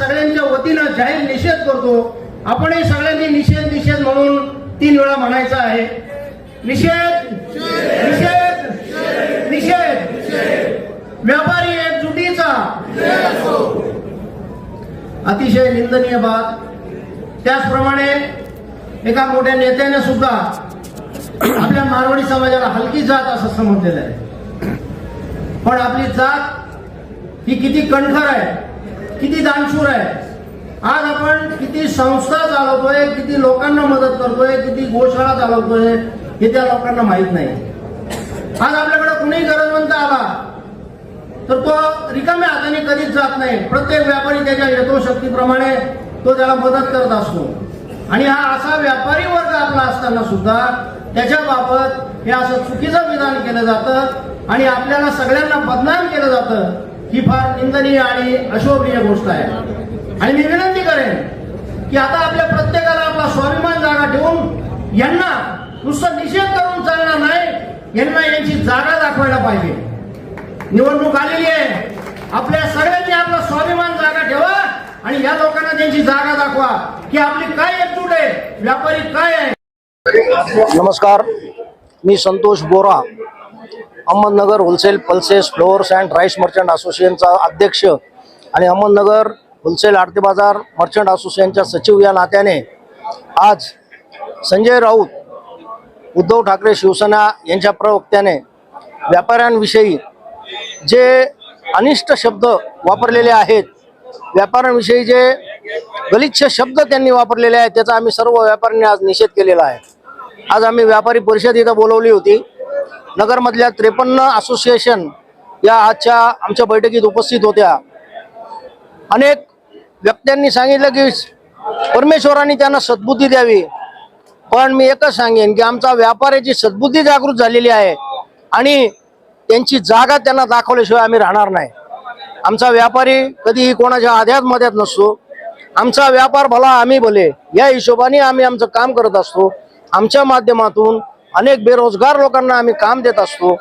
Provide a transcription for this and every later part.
सगळ्यांच्या वतीनं जाहीर निषेध करतो. आपणही सगळ्यांनी निषेध निषेध म्हणून तीन वेळा म्हणायचा आहे. निषेध निषेध निषेध. व्यापारी एकजुटीचा. अतिशय निंदनीय बाब. त्याचप्रमाणे एका मोठ्या नेत्याने सुद्धा आपल्या मारवाडी समाजाला हलकी जात असं समजलेलं आहे. पण आपली जात ही किती कणखर आहे. किती दानशूर आहे? आज आपण किती संस्था चालवतोय किती लोकांना मदत करतोय किती गोशाळा चालवतोय हे त्या लोकांना माहीत नाही. आज आपल्याकडे कुणीही गरजवंत आला तर तो रिकाम्या हाताने कधीच जात नाही. प्रत्येक व्यापारी त्याच्या यथोशक्तीप्रमाणे तो त्याला मदत करत असतो. आणि हा असा व्यापारी वर्ग आपला असताना सुद्धा त्याच्याबाबत हे असं चुकीचं विधान केलं जातं आणि आपल्याला सगळ्यांना बदनाम केलं जातं. ही फार निंदनीय आणि अशोभनीय गोष्ट आहे. आणि मी विनंती करेन की आता आपल्या प्रत्येकाला आपला स्वाभिमान जागा ठेवून यांना नुसतं निषेध करून चालणार नाही यांना यांची जागा दाखवायला पाहिजे. निवडणूक आलेली आहे. आपल्या सगळ्यांनी आपला स्वाभिमान जागा ठेवा आणि या लोकांना त्यांची जागा दाखवा की आपली काय एकजूट आहे व्यापारी काय आहे. नमस्कार. मी Santosh Bora. Ahmednagar wholesale pulses flours and rice merchant असोसिएशनचा अध्यक्ष आणि अहमदनगर होलसेल आरती बाजार मर्चंट असोसिएशनच्या सचिव या नात्याने आज संजय राऊत उद्धव ठाकरे शिवसेना यांच्या प्रवक्त्याने व्यापाऱ्यांविषयी जे अनिष्ट शब्द वापरलेले आहेत व्यापाऱ्यांविषयी जे गलिच्छ शब्द त्यांनी वापरलेले आहेत त्याचा आम्ही सर्व व्यापाऱ्यांनी आज निषेध केलेला आहे. आज आम्ही व्यापारी परिषद इथं बोलवली होती. नगरमधल्या त्रेपन्न असोसिएशन या आजच्या आमच्या बैठकीत उपस्थित होत्या. अनेक व्यक्त्यांनी सांगितलं की परमेश्वरांनी त्यांना सद्बुद्धी द्यावी. पण मी एकच सांगेन की आमचा व्यापाऱ्याची सद्बुद्धी जागृत झालेली आहे आणि त्यांची जागा त्यांना दाखवल्याशिवाय आम्ही राहणार नाही. आमचा व्यापारी कधीही कोणाच्या आध्यात मध्यात नसतो. आमचा व्यापार भला आम्ही भले या हिशोबाने आम्ही आमचं काम करत असतो. आमच्या माध्यमातून अनेक बेरोजगार लोकांना आम्ही काम देत असतो.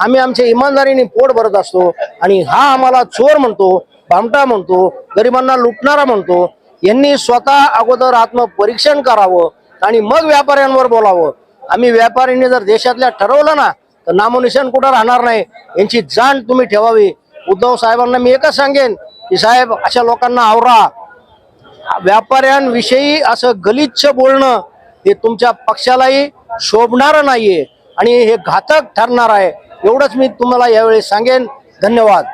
आम्ही आमच्या इमानदारीने पोट भरत असतो आणि हा आम्हाला चोर म्हणतो भामटा म्हणतो गरिबांना लुटणारा म्हणतो. यांनी स्वतः अगोदर आत्मपरीक्षण करावं आणि मग व्यापाऱ्यांवर बोलावं. आम्ही व्यापाऱ्यांनी जर देशातल्या ठरवलं ना तर नामोनिशान कुठं राहणार नाही. यांची जाण तुम्ही ठेवावी. उद्धव साहेबांना मी एकच सांगेन की साहेब अशा लोकांना आवरा. व्यापाऱ्यांविषयी असं गलिच्छ बोलणं हे तुमच्या पक्षालाही शोभणारं नाहीये. आणि हे घातक ठरणार आहे. एवढंच मी तुम्हाला यावेळी सांगेन. धन्यवाद.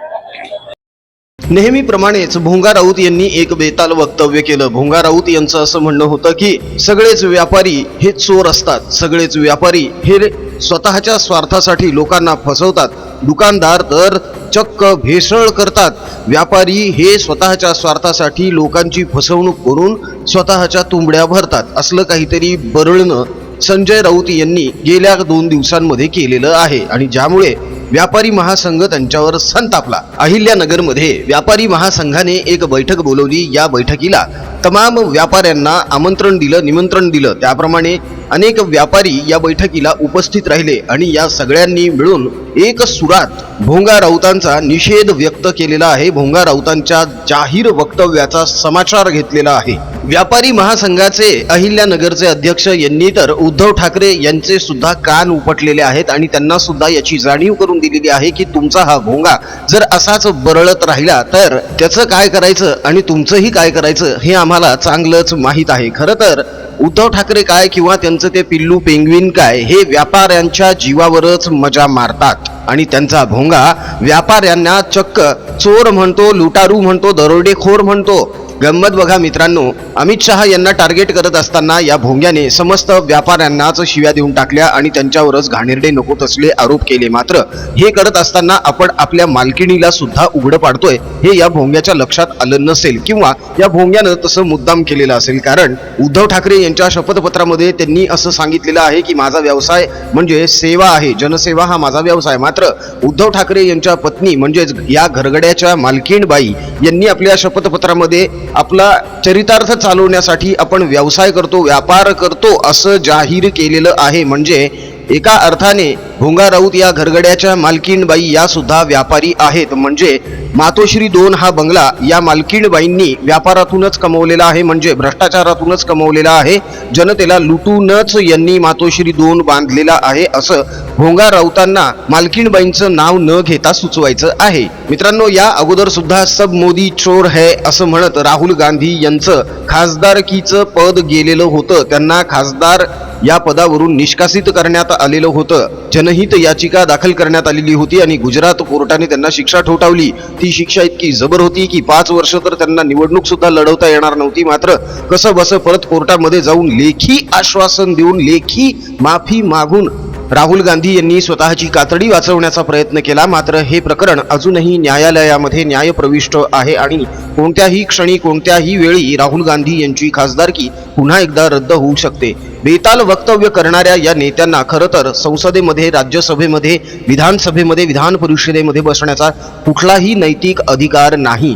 नेहमीप्रमाणेच भोंगा राऊत यांनी एक बेताल वक्तव्य केलं. भोंगा राऊत यांचं असं म्हणणं होतं की सगळेच व्यापारी हे चोर असतात. सगळेच व्यापारी हे स्वतःच्या स्वार्थासाठी लोकांना फसवतात. दुकानदार तर चक्क भेसळ करतात. व्यापारी हे स्वतःच्या स्वार्थासाठी लोकांची फसवणूक करून स्वतःच्या तुंबड्या भरतात. असलं काहीतरी बरळणं संजय राऊत यांनी गेल्या दोन दिवसांमध्ये केलेलं आहे. आणि ज्यामुळे व्यापारी महासंघ त्यांच्यावर संतापला अहिल्यानगरमध्ये व्यापारी महासंघाने एक बैठक बोलवली. या बैठकीला तमाम व्यापाऱ्यांना आमंत्रण दिलं निमंत्रण दिलं. त्याप्रमाणे अनेक व्यापारी या बैठकीला उपस्थित राहिले आणि या सगळ्यांनी मिळून एक सुरात भोंगा राऊतांचा निषेध व्यक्त केलेला आहे. भोंगा राऊतांच्या जाहीर वक्तव्याचा समाचार घेतलेला आहे. व्यापारी महासंघाचे अहिल्यानगरचे अध्यक्ष यांनी तर उद्धव ठाकरे यांचे सुद्धा कान उपटलेले आहेत आणि त्यांना सुद्धा याची जाणीव करून दिलेली आहे की तुमचा हा भोंगा जर असाच बरळत राहिला तर त्याचं काय करायचं आणि तुमचंही काय करायचं हे आम्हाला चांगलंच माहीत आहे. खरं तर उद्धव ठाकरे काय किंवा त्यांचं ते पिल्लू पेंग्विन काय हे व्यापाऱ्यांच्या जीवावरच मजा मारतात. आणि त्यांचा भोंगा व्यापाऱ्यांना चक्क चोर म्हणतो लुटारू म्हणतो दरोडेखोर म्हणतो गंमत बघा मित्रांनो. अमित शहा यांना टार्गेट करत असताना या भोंग्याने समस्त व्यापाऱ्यांनाच शिव्या देऊन टाकल्या आणि त्यांच्यावरच घाणेरडे नको तसले आरोप केले. मात्र हे करत असताना आपण आपल्या मालकिणीला सुद्धा उघडं पाडतोय. हे या भोंग्याच्या लक्षात आलं नसेल किंवा या भोंग्यानं तसं मुद्दाम केलेलं असेल. कारण उद्धव ठाकरे यांच्या शपथपत्रामध्ये त्यांनी असं सांगितलेलं आहे की माझा व्यवसाय म्हणजे सेवा आहे. जनसेवा हा माझा व्यवसाय. मात्र उद्धव ठाकरे यांच्या पत्नी म्हणजेच या घरगड्याच्या मालकीणबाई यांनी आपल्या शपथपत्रामध्ये आपला चरितार्थ चालवण्यासाठी आपण व्यवसाय करतो व्यापार करतो असं जाहीर केलेलं आहे. म्हणजे एका अर्थाने भोंगा राऊत या घरगड्याच्या मालकीणबाई या सुद्धा व्यापारी आहेत. म्हणजे मातोश्री दोन हा बंगला या मालकीणबाईंनी व्यापारातूनच कमवलेला आहे. म्हणजे भ्रष्टाचारातूनच कमवलेला आहे. जनतेला लुटूनच यांनी मातोश्री दोन बांधलेला आहे असं भोंगा राऊतांना मालकीणबाईंचं नाव न घेता सुचवायचं आहे. मित्रांनो या अगोदर सुद्धा सब मोदी चोर है असं म्हणत राहुल गांधी यांचं खासदारकीचं पद गेलेलं होतं. त्यांना खासदार या पदावरून निष्कासित करण्यात आलेलं होतं. जनहित याचिका दाखल करण्यात आलेली होती आणि गुजरात कोर्टाने त्यांना शिक्षा ठोठावली. ती शिक्षा इतकी जबर होती की पाच वर्ष तर त्यांना निवडणूक सुद्धा लढवता येणार नव्हती. मात्र कसं बस परत कोर्टामध्ये जाऊन लेखी आश्वासन देऊन लेखी माफी मागून राहुल गांधी यांनी स्वतःची कातडी वाचवण्याचा प्रयत्न केला. मात्र हे प्रकरण अजूनही न्यायालयामध्ये न्यायप्रविष्ट आहे आणि कोणत्याही क्षणी कोणत्याही वेळी राहुल गांधी यांची खासदारकी पुन्हा एकदा रद्द होऊ शकते. बेताल वक्तव्य करणाऱ्या या नेत्यांना खरं तर संसदेमध्ये राज्यसभेमध्ये विधानसभेमध्ये विधान परिषदेमध्ये बसण्याचा कुठलाही नैतिक अधिकार नाही.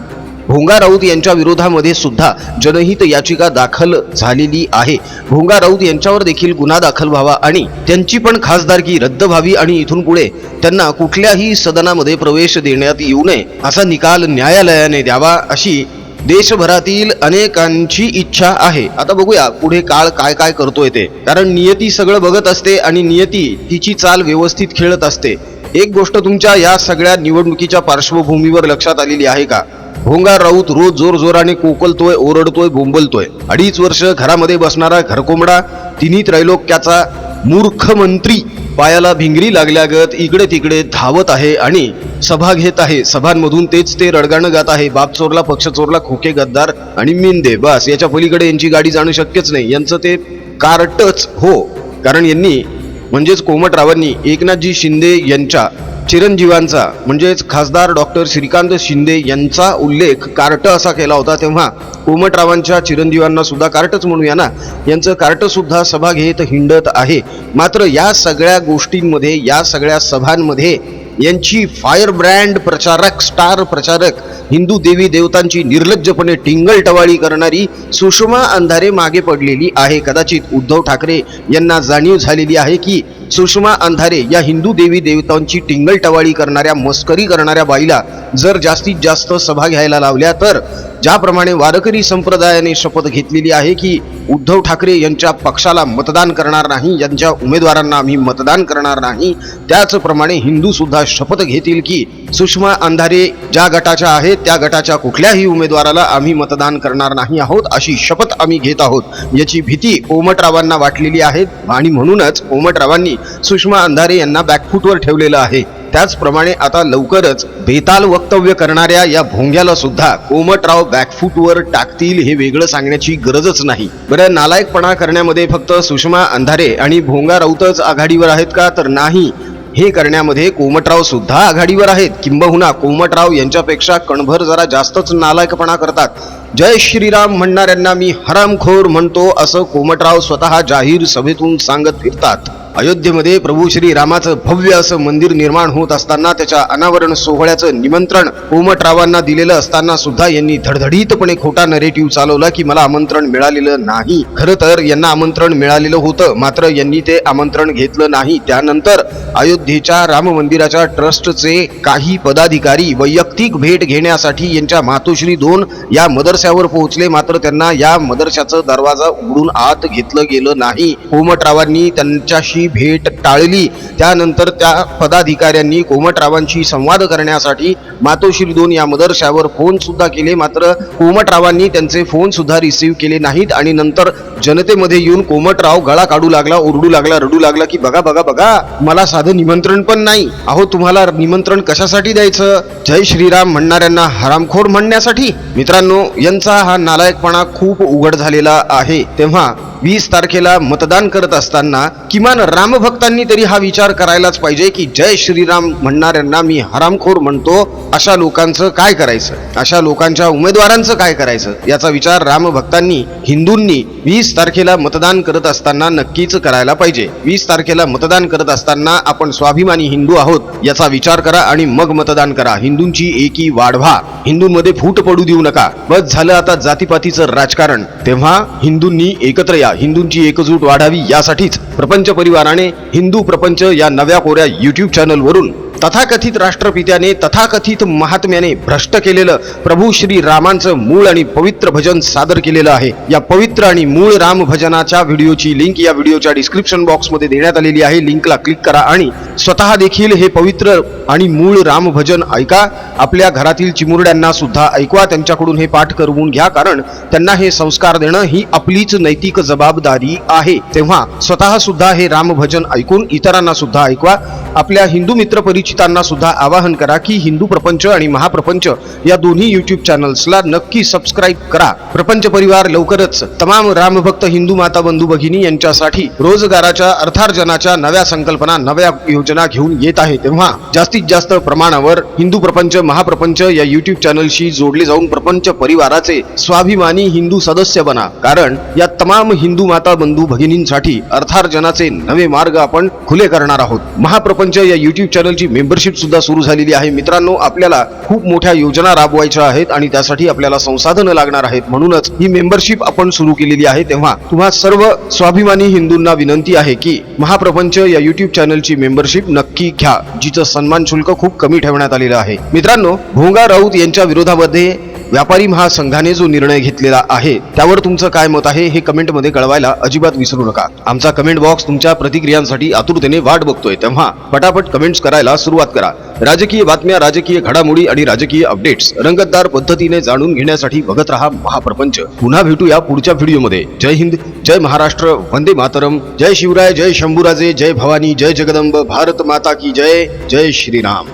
भोंगा राऊत यांच्या विरोधामध्ये सुद्धा जनहित याचिका दाखल झालेली आहे. भोंगा राऊत यांच्यावर देखील गुन्हा दाखल व्हावा आणि त्यांची पण खासदारकी रद्द व्हावी आणि इथून पुढे त्यांना कुठल्याही सदनामध्ये प्रवेश देण्यात येऊ नये असा निकाल न्यायालयाने द्यावा अशी देशभरातील अनेकांची इच्छा आहे. आता बघूया पुढे काळ काय काय करतोय ते. कारण नियती सगळं बघत असते आणि नियती तिची चाल व्यवस्थित खेळत असते. एक गोष्ट तुमच्या या सगळ्या निवडणुकीच्या पार्श्वभूमीवर लक्षात आलेली आहे का? भोंगा राऊत रोज जोर जोराने कोकलतोय ओरडतोय बोंबलतोय. अडीच वर्ष घरामध्ये बसणारा घरकोंबडा तिन्ही त्रैलोक्याचा मूर्ख मंत्री. पायाला भिंगरी लागल्यागत इकडे तिकडे धावत आहे आणि सभा घेत आहे. सभांमधून तेच ते रडगाणं गात आहे. बाप चोरला पक्ष चोरला खोके गद्दार आणि मिंदे. बस याच्या पलीकडे यांची गाडी जाणं शक्यच नाही. यांचं ते कार्टच हो. कारण यांनी म्हणजेच कोमटरावांनी एकनाथजी शिंदे यांच्या चिरंजीवांचा म्हणजेच खासदार डॉक्टर श्रीकांत शिंदे यांचा उल्लेख कार्ट असा केला होता तेव्हा कोमटरावांच्या चिरंजीवांना सुद्धा कार्टच म्हणूया ना. यांचं कार्टसुद्धा सभा घेत हिंडत आहे. मात्र या सगळ्या गोष्टींमध्ये या सगळ्या सभांमध्ये यांची फायर ब्रँड प्रचारक स्टार प्रचारक हिंदू देवी देवतांची निर्लज्जपणे टिंगल टवाळी करणारी सुषमा अंधारे मागे पडलेली आहे. कदाचित उद्धव ठाकरे यांना जाणीव झालेली आहे की सुषमा अंधारे या हिंदू देवी देवतांची टिंगल टवाळी करणाऱ्या मस्करी करणाऱ्या बाईला जर जास्तीत जास्त सभा घ्यायला लावल्या तर ज्याप्रमाणे वारकरी संप्रदायाने शपथ घेतलेली आहे की उद्धव ठाकरे यांच्या पक्षाला मतदान करणार नाही यांच्या उमेदवारांना आम्ही मतदान करणार नाही त्याचप्रमाणे हिंदू सुद्धा शपथ घेतील की सुषमा अंधारे ज्या गटाच्या आहेत त्या गटाच्या कुठल्याही उमेदवाराला आम्ही मतदान करणार नाही आहोत अशी शपथ आम्ही घेत आहोत. याची भीती ओमटरावांना वाटलेली आहे आणि म्हणूनच ओमटरावांनी सुषमा अंधारे यांना बॅकफूटवर ठेवलेलं आहे. त्याचप्रमाणे आता लवकरच बेताल वक्तव्य करणाऱ्या या भोंग्याला सुद्धा कोमटराव बॅकफूटवर टाकतील हे वेगळं सांगण्याची गरजच नाही. बरं नालायकपणा करण्यामध्ये फक्त सुषमा अंधारे आणि भोंगा राऊतच आघाडीवर आहेत का? तर नाही. हे करण्यामध्ये कोमटराव सुद्धा आघाडीवर आहेत. किंबहुना कोमटराव यांच्यापेक्षा कणभर जरा जास्तच नालायकपणा करतात. जय श्रीराम म्हणणाऱ्यांना मी हरामखोर म्हणतो असं कोमटराव स्वतः जाहीर सभेतून सांगत फिरतात. अयोध्येमध्ये प्रभू श्री रामाचं भव्य असं मंदिर निर्माण होत असताना त्याच्या अनावरण सोहळ्याचं निमंत्रण कोमटरावांना दिलेलं असताना सुद्धा यांनी धडधडीतपणे खोटा नरेटिव्ह चालवला की मला आमंत्रण मिळालेलं नाही. खरं तर यांना आमंत्रण मिळालेलं होतं मात्र यांनी ते आमंत्रण घेतलं नाही. त्यानंतर अयोध्येच्या राम मंदिराच्या ट्रस्टचे काही पदाधिकारी वैयक्तिक भेट घेण्यासाठी यांच्या मातोश्री दोन या मदरशावर पोहोचले मात्र त्यांना या मदरशाचं दरवाजा उघडून आत घेतलं गेलं नाही. कोमटरावांनी त्यांच्याशी भेट टाळली. त्यानंतर त्या पदाधिकाऱ्यांनी कोमटरावांशी संवाद करण्यासाठी मातोश्री दोन या मदरशावर फोनसुद्धा केले. मात्र कोमटरावांनी त्यांचे फोनसुद्धा रिसीव्ह केले नाहीत आणि नंतर जनतेमध्ये येऊन कोमटराव गळा काढू लागला ओरडू लागला रडू लागला की बघा बघा बघा मला साधं निमंत्रण पण नाही. अहो तुम्हाला निमंत्रण कशासाठी द्यायचं? जय श्रीराम म्हणणाऱ्यांना हरामखोर म्हणण्यासाठी? मित्रांनो यांचा हा नालायकपणा खूप उघड झालेला आहे. तेव्हा वीस तारखेला मतदान करत असताना किमान रामभक्तांनी तरी हा विचार करायलाच पाहिजे की जय श्रीराम म्हणणाऱ्यांना मी हरामखोर म्हणतो अशा लोकांचं काय करायचं? अशा लोकांच्या उमेदवारांचं काय करायचं? याचा विचार रामभक्तांनी हिंदूंनी वीस तारखेला मतदान करत असताना नक्कीच करायला पाहिजे. वीस तारखेला मतदान करत असताना आपण स्वाभिमानी हिंदू आहोत याचा विचार करा आणि मग मतदान करा. हिंदूंची एकी वाढवा हिंदूंमध्ये फूट पडू देऊ नका. बस झालं आता जातीपातीचं राजकारण. तेव्हा हिंदूंनी एकत्र या. हिंदूंची एकजूट वाढावी यासाठीच. प्रपंच परिवार परिवाराने हिंदू प्रपंच या नव्या कोऱ्या यूट्यूब चॅनलवरून तथाकथित राष्ट्रपित्याने तथाकथित महात्म्याने भ्रष्ट केलेलं प्रभू श्री रामांचं मूळ आणि पवित्र भजन सादर केलेलं आहे. या पवित्र आणि मूळ राम भजनाच्या व्हिडिओची लिंक या व्हिडिओच्या डिस्क्रिप्शन बॉक्समध्ये देण्यात आलेली आहे. लिंकला क्लिक करा आणि स्वतः देखील हे पवित्र आणि मूळ राम भजन ऐका. आपल्या घरातील चिमुरड्यांना सुद्धा ऐकवा. त्यांच्याकडून हे पाठ करवून घ्या कारण त्यांना हे संस्कार देणं ही आपलीच नैतिक जबाबदारी आहे. तेव्हा स्वतः सुद्धा हे राम भजन ऐकून इतरांना सुद्धा ऐकवा. आपल्या हिंदू मित्र इच्छितांना सुद्धा आवाहन करा की हिंदू प्रपंच आणि महाप्रपंच या दोन्ही युट्यूब चॅनल्सला नक्की सबस्क्राईब करा. प्रपंच परिवार लवकरच. तमाम रामभक्त हिंदू माता बंधू भगिनी यांच्यासाठी रोजगाराच्या अर्थार्जनाच्या नव्या संकल्पना नव्या योजना घेऊन येत आहे तेव्हा जास्तीत जास्त प्रमाणावर हिंदू प्रपंच महाप्रपंच या युट्यूब चॅनलशी जोडले जाऊन प्रपंच परिवाराचे स्वाभिमानी हिंदू सदस्य बना. कारण या तमाम हिंदू माता बंधू भगिनींसाठी अर्थार्जनाचे नवे मार्ग आपण खुले करणार आहोत. महाप्रपंच या युट्यूब चॅनलची मेंबरशिप सुद्धा सुरू झालेली आहे. मित्रांनो आपल्याला खूप मोठ्या योजना राबवायच्या आहेत आणि त्यासाठी आपल्याला संसाधनं लागणार आहेत. म्हणूनच ही मेंबरशिप आपण सुरू केलेली आहे. तेव्हा तुम्हा सर्व स्वाभिमानी हिंदूंना विनंती आहे की महाप्रपंच या युट्यूब चॅनलची मेंबरशिप नक्की घ्या जिचं सन्मान शुल्क खूप कमी ठेवण्यात आलेलं आहे. मित्रांनो भोंगा राऊत यांच्या विरोधामध्ये व्यापारी महासंघाने जो निर्णय घेतलेला आहे त्यावर तुमचं काय मत आहे हे कमेंटमध्ये कळवायला अजिबात विसरू नका. आमचा कमेंट बॉक्स तुमच्या प्रतिक्रियांसाठी आतुरतेने वाट बघतोय तेव्हा पटापट कमेंट्स करायला सुरुवात करा. राजकीय बातम्या राजकीय घडामोडी आणि राजकीय अपडेट्स रंगतदार पद्धतीने जाणून घेण्यासाठी बघत रहा महाप्रपंच. पुन्हा भेटूया पुढच्या व्हिडिओमध्ये. जय हिंद जय महाराष्ट्र वंदे मातरम. जय शिवराय जय शंभूराजे जय भवानी जय जगदंब भारत माता की जय जय श्रीराम.